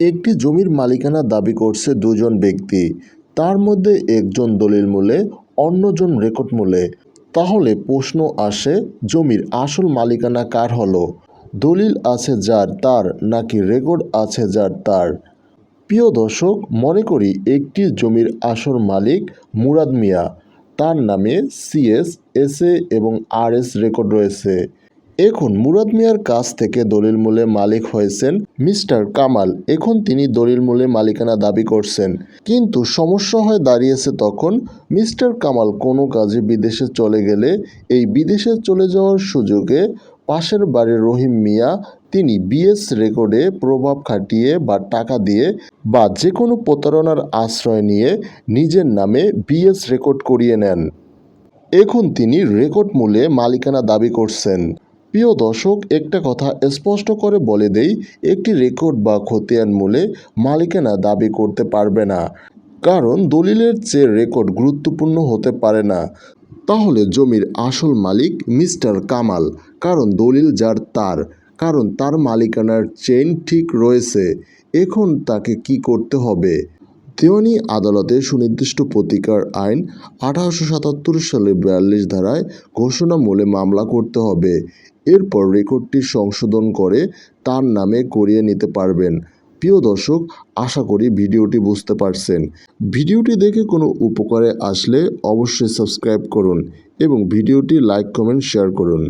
একটি জমির মালিকানা দাবি করছে দুজন ব্যক্তি। তার মধ্যে একজন দলিল মূলে অন্যজন রেকর্ড মূলে তাহলে প্রশ্ন আসে, জমির আসল মালিকানা কার হলো? দলিল আছে যার তার, নাকি রেকর্ড আছে যার তার? প্রিয় দর্শক, মনে করি একটি জমির আসল মালিক মুরাদ মিয়া। তার নামে সিএস এসএ এবং আরএস রেকর্ড রয়েছে। এখন মুরাদ মিয়ার কাছ থেকে দলিল মূলে মালিক হয়েছেন মিস্টার কামাল। এখন তিনি দলিল মূলে মালিকানা দাবি করছেন। কিন্তু সমস্যা হয়ে দাঁড়িয়েছে তখন মিস্টার কামাল কোনো কাজে বিদেশে চলে গেলে এই বিদেশে চলে যাওয়ার সুযোগে পাশের বাড়ির রহিম মিয়া তিনি বিএস রেকর্ডে প্রভাব খাটিয়ে বা টাকা দিয়ে বা যে কোনো প্রতারণার আশ্রয় নিয়ে নিজের নামে বিএস রেকর্ড করিয়ে নেন। এখন তিনি রেকর্ড মূল্যে মালিকানা দাবি করছেন। প্রিয় দর্শক, একটা কথা স্পষ্ট করে বলে দেই, একটি রেকর্ড বা খতিয়ান মূলে মালিকানা দাবি করতে পারবে না। কারণ দলিলের চেয়ে রেকর্ড গুরুত্বপূর্ণ হতে পারে না। তাহলে জমির আসল মালিক মিস্টার কামাল। কারণ দলিল যার তার। কারণ তার মালিকানার চেইন ঠিক রয়েছে। এখন তাকে কি করতে হবে? দেওয়ানি আদালতে সুনির্দিষ্ট প্রতিকার আইন আঠারোশো সাতাত্তর সালে বিয়াল্লিশ ধারায় ঘোষণা মূলে মামলা করতে হবে। এরপর রেকর্ডটি সংশোধন করে তার নামে করিয়ে নিতে পারবেন। প্রিয় দর্শক, আশা করি ভিডিওটি বুঝতে পারছেন। ভিডিওটি দেখে কোনো উপকারে আসলে অবশ্যই সাবস্ক্রাইব করুন এবং ভিডিওটি লাইক কমেন্ট শেয়ার করুন।